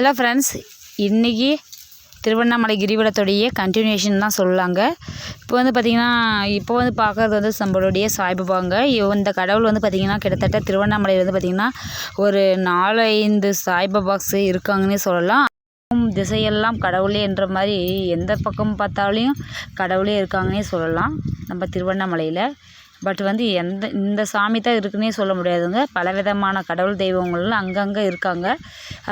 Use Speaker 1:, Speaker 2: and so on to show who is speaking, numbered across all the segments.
Speaker 1: Hello friends இன்றைக்கி Tiruvannamalai கிரிவலத்துடைய continuation தான் சொல்லலாங்க. இப்போ வந்து பார்த்திங்கன்னா இப்போ வந்து பார்க்குறது வந்து நம்மளுடைய சாய்பாபாங்க இந்த கடவுள் வந்து பார்த்திங்கன்னா கிட்டத்தட்ட திருவண்ணாமலையில் வந்து பார்த்திங்கன்னா ஒரு நாலு ஐந்து சாய்பாபாக்ஸ் இருக்காங்கன்னே சொல்லலாம். திசையெல்லாம் கடவுளே என்ற மாதிரி எந்த பக்கம் பார்த்தாலையும் கடவுளே இருக்காங்கன்னே சொல்லலாம். நம்ம திருவண்ணாமலையில். பட் வந்து எந்த இந்த சாமி தான் இருக்குன்னே சொல்ல முடியாதுங்க. பலவிதமான கடவுள் தெய்வங்கள்லாம் அங்கங்கே இருக்காங்க.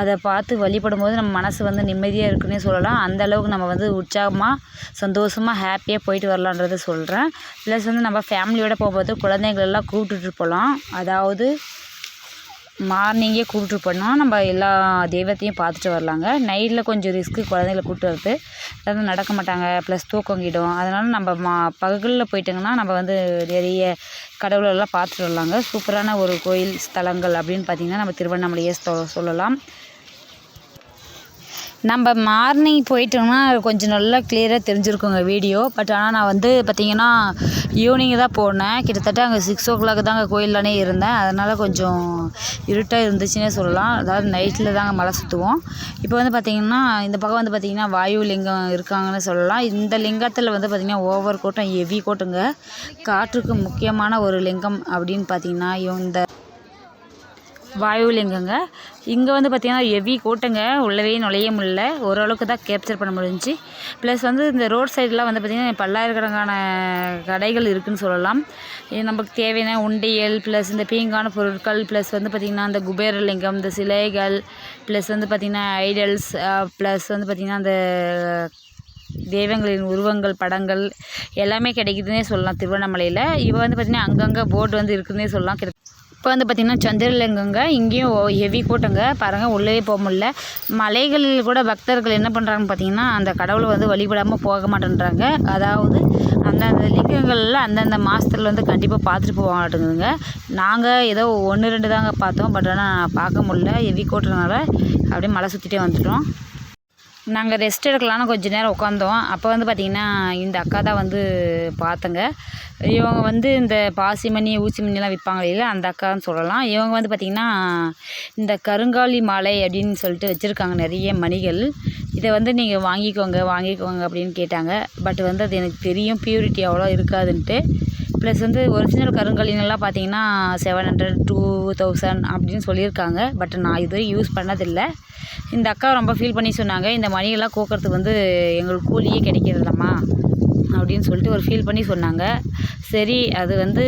Speaker 1: அதை பார்த்து வழிபடும் போது நம்ம மனசு வந்து நிம்மதியாக இருக்குன்னே சொல்லலாம். அந்த அளவுக்கு நம்ம வந்து உற்சாகமாக சந்தோஷமாக ஹாப்பியாக போயிட்டு வரலான்றது சொல்கிறேன் ப்ளஸ் வந்து நம்ம ஃபேமிலியோட போகும்போது குழந்தைங்களெல்லாம் கூப்பிட்டுட்டு போகலாம். அதாவது மார்னிங்கே கூப்பிட்டு போனால் நம்ம எல்லா தெய்வத்தையும் பார்த்துட்டு வரலாங்க. நைட்டில் கொஞ்சம் ரிஸ்க்கு குழந்தைங்கள கூப்பிட்டு வரது. அதாவது நடக்க மாட்டாங்க. ப்ளஸ் தூக்கங்கிடும் அதனால் நம்ம மா பகலில் போயிட்டோங்கன்னா நம்ம வந்து நிறைய கடவுளெல்லாம் பார்த்துட்டு வரலாங்க. சூப்பரான ஒரு கோயில் ஸ்தலங்கள் அப்படின்னு பார்த்திங்கன்னா நம்ம திருவண்ணாமலையே சொ சொல்லலாம். நம்ம மார்னிங் போயிட்டோம்னா கொஞ்சம் நல்லா கிளியராக தெரிஞ்சிருக்குங்க வீடியோ. பட் ஆனால் நான் வந்து பார்த்திங்கன்னா ஈவினிங் தான் போனேன். கிட்டத்தட்ட அங்கே சிக்ஸ் ஓ கிளாக் தாங்க கோயில்லானே இருந்தேன். அதனால் கொஞ்சம் இருட்டாக இருந்துச்சுன்னே சொல்லலாம். அதாவது நைட்டில் தாங்க மலை சுற்றுவோம் இப்போ வந்து பார்த்திங்கன்னா இந்த பக்கம் வந்து பார்த்திங்கன்னா வாயு லிங்கம் இருக்காங்கன்னு சொல்லலாம். இந்த லிங்கத்தில் வந்து பார்த்திங்கன்னா ஓவர் கோட்டம் ஹெவி கோட்டுங்க. காற்றுக்கு முக்கியமான ஒரு லிங்கம் அப்படின்னு பார்த்திங்கன்னா இந்த வாயுலிங்கங்க. இங்கே வந்து பார்த்திங்கன்னா ஹெவி கூட்டங்க. உள்ளவே நுழைய முடியல. ஓரளவுக்கு தான் கேப்சர் பண்ண முடிஞ்சுச்சு. ப்ளஸ் வந்து இந்த ரோட் சைடெலாம் வந்து பார்த்திங்கன்னா பல்லாயிரக்கணக்கான கடைகள் இருக்குதுன்னு சொல்லலாம். இது நமக்கு தேவையான உண்டியல் ப்ளஸ் இந்த பீங்கான பொருட்கள் ப்ளஸ் வந்து பார்த்திங்கன்னா இந்த குபேரலிங்கம் இந்த சிலைகள் ப்ளஸ் வந்து பார்த்திங்கன்னா ஐடல்ஸ் ப்ளஸ் வந்து பார்த்திங்கன்னா அந்த தெய்வங்களின் உருவங்கள் படங்கள் எல்லாமே கிடைக்குதுன்னே சொல்லலாம் திருவண்ணாமலையில். இப்போ வந்து பார்த்திங்கன்னா அங்கங்கே போர்டு வந்து இருக்குதுன்னே சொல்லலாம். கிடை இப்போ வந்து பார்த்திங்கன்னா சந்திரலிங்கங்க இங்கேயும் ஹெவி கூட்டங்க. பாருங்கள் உள்ளவே போக முடில மலைகளில் கூட பக்தர்கள் என்ன பண்ணுறாங்கன்னு பார்த்தீங்கன்னா அந்த கடவுளை வந்து வழிபடாமல் போக மாட்டேன்றாங்க. அதாவது அந்தந்த லிங்கங்களில் அந்தந்த மாதத்துல வந்து கண்டிப்பாக பார்த்துட்டு போக மாட்டேங்குதுங்க. நாங்கள் ஏதோ ஒன்று ரெண்டு தாங்க பார்த்தோம். பட் ஆனால் பார்க்க முடில ஹெவி கூட்டுறதுனால அப்படியே மலை சுற்றிட்டே வந்துட்டோம். நாங்கள் ரெஸ்ட் எடுக்கலான்னு கொஞ்ச நேரம் உட்காந்தோம் அப்போ வந்து பார்த்திங்கன்னா இந்த அக்கா தான் வந்து பார்த்தங்க. இவங்க வந்து இந்த பாசிமணி ஊசிமணிலாம் விற்பாங்க இல்லையா? அந்த அக்கான்னு சொல்லலாம். இவங்க வந்து பார்த்திங்கன்னா இந்த கருங்காலி மாலை அப்படின்னு சொல்லிட்டு வச்சுருக்காங்க நிறைய மணிகள். இதை வந்து நீங்கள் வாங்கிக்கோங்க வாங்கிக்கோங்க அப்படின்னு கேட்டாங்க. பட் வந்து அது எனக்கு தெரியும் பியூரிட்டி அவ்வளோ இருக்காதுன்ட்டு. ப்ளஸ் வந்து ஒரிஜினல் கருங்காலினெல்லாம் பார்த்தீங்கன்னா செவன் ஹண்ட்ரட் டூ தௌசண்ட் அப்படின்னு சொல்லியிருக்காங்க. பட் நான் இதுவரை யூஸ் பண்ணதில்லை. இந்த அக்கா ரொம்ப ஃபீல் பண்ணி சொன்னாங்க இந்த மணியெல்லாம் கோக்கிறதுக்கு வந்து எங்களுக்கு கூலியே கிடைக்கிறதில்லம்மா. அப்படின்னு சொல்லிட்டு ஒரு ஃபீல் பண்ணி சொன்னாங்க. சரி அது வந்து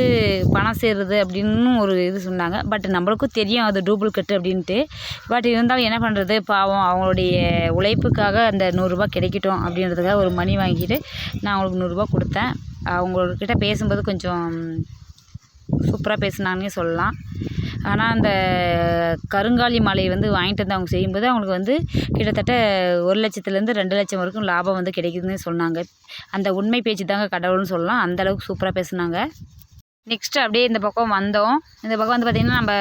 Speaker 1: பணம் சேருது அப்படின்னு ஒரு இது சொன்னாங்க. பட் நம்மளுக்கும் தெரியும் அது டூப்ளிகேட் அப்படின்ட்டு. பட் இருந்தாலும் என்ன பண்ணுறது பாவம் அவங்களுடைய உழைப்புக்காக அந்த நூறுரூபா கிடைக்கட்டும் அப்படின்றதுக்காக ஒரு மணி வாங்கிட்டு நான் அவங்களுக்கு நூறுரூபா கொடுத்தேன். அவங்கக்கிட்ட பேசும்போது கொஞ்சம் சூப்பராக பேசினாங்கன்னே சொல்லலாம். ஆனால் அந்த கருங்காலி மாலை வந்து வாங்கிட்டு வந்து அவங்க செய்யும்போது அவங்களுக்கு வந்து கிட்டத்தட்ட ஒரு லட்சத்துலேருந்து ரெண்டு லட்சம் வரைக்கும் லாபம் வந்து கிடைக்குதுன்னு சொன்னாங்க. அந்த உண்மை பேச்சு தாங்க கடவுள்னு சொல்லலாம். அந்த அளவுக்கு சூப்பராக பேசுனாங்க. நெக்ஸ்ட்டு அப்படியே இந்த பக்கம் வந்தோம். இந்த பக்கம் வந்து பார்த்திங்கன்னா நம்ம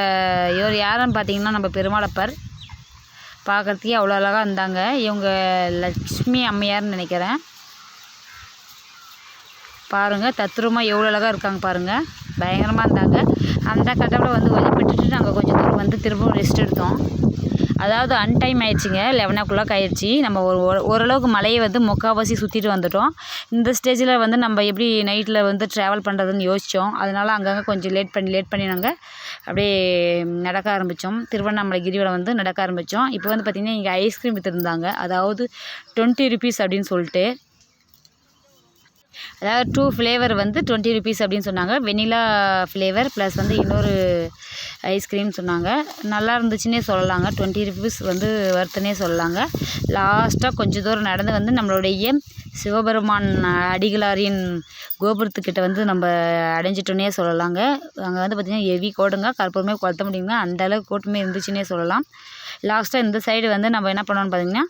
Speaker 1: இவர் யாருன்னு பார்த்தீங்கன்னா நம்ம பெருமாளப்பர். பார்க்குறதுக்கே அவ்வளோ அழகாக இருந்தாங்க இவங்க லக்ஷ்மி அம்மையார்னு நினைக்கிறேன். பாருங்கள் தத்ரூபமாக எவ்வளோ அழகாக இருக்காங்க பாருங்கள் பயங்கரமாக இருந்தாங்க. அந்த கடவுளை வந்து வழிபட்டுட்டு நாங்கள் கொஞ்சம் தூரம் வந்து திரும்பவும் ரெஸ்ட் எடுத்தோம். அதாவது அன்டைம் ஆயிடுச்சுங்க. லெவன் ஓ கிளாக் ஆயிடுச்சு. நம்ம ஒரு ஓரளவுக்கு மலையை வந்து முக்கால்வாசி சுற்றிட்டு வந்துட்டோம். இந்த ஸ்டேஜில் வந்து நம்ம எப்படி நைட்டில் வந்து ட்ராவல் பண்ணுறதுன்னு யோசித்தோம் அதனால் அங்கங்கே கொஞ்சம் லேட் பண்ணி லேட் பண்ணி நாங்கள் அப்படியே நடக்க ஆரம்பித்தோம் திருவண்ணாமலை கிரிவலம் வந்து நடக்க ஆரம்பித்தோம் இப்போ வந்து பார்த்திங்கன்னா இங்கே ஐஸ்கிரீம் விற்றுருந்தாங்க அதாவது டுவெண்ட்டி ருபீஸ் அப்படின்னு சொல்லிட்டு அதாவது டூ ஃப்ளேவர் வந்து டுவெண்ட்டி ருபீஸ் அப்படின்னு சொன்னாங்க. வெனிலா ஃப்ளேவர் ப்ளஸ் வந்து இன்னொரு ஐஸ்கிரீம் சொன்னாங்க. நல்லா இருந்துச்சுன்னே சொல்லலாங்க. டுவெண்ட்டி ருபீஸ் வந்து வர்த்துனே சொல்லலாங்க. லாஸ்ட்டாக கொஞ்சம் தூரம் நடந்து வந்து நம்மளுடைய சிவபெருமான் அடிகளாரின் கோபுரத்துக்கிட்ட வந்து நம்ம அடைஞ்சிட்டோன்னே சொல்லலாங்க. அங்கே வந்து பார்த்திங்கன்னா ஹெவி கோடுங்க. கற்பூரமே கொளுத்த முடியுங்க. அந்தளவுக்கு கூட்டமே இருந்துச்சுன்னே சொல்லலாம். லாஸ்ட்டாக இந்த சைடு வந்து நம்ம என்ன பண்ணோம்னு பார்த்திங்கன்னா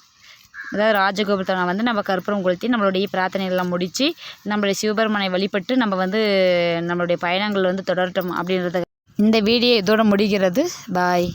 Speaker 1: அதாவது ராஜகோபுரத்தை வந்து நம்ம கற்பூரம் கொளுத்தி நம்மளுடைய பிரார்த்தனை எல்லாம் முடித்து நம்மளுடைய சிவபெருமானை வழிபட்டு நம்ம வந்து நம்மளுடைய பயணங்கள் வந்து தொடரட்டும் அப்படின்றத இந்த வீடியோ இதோட முடிகிறது. பாய்.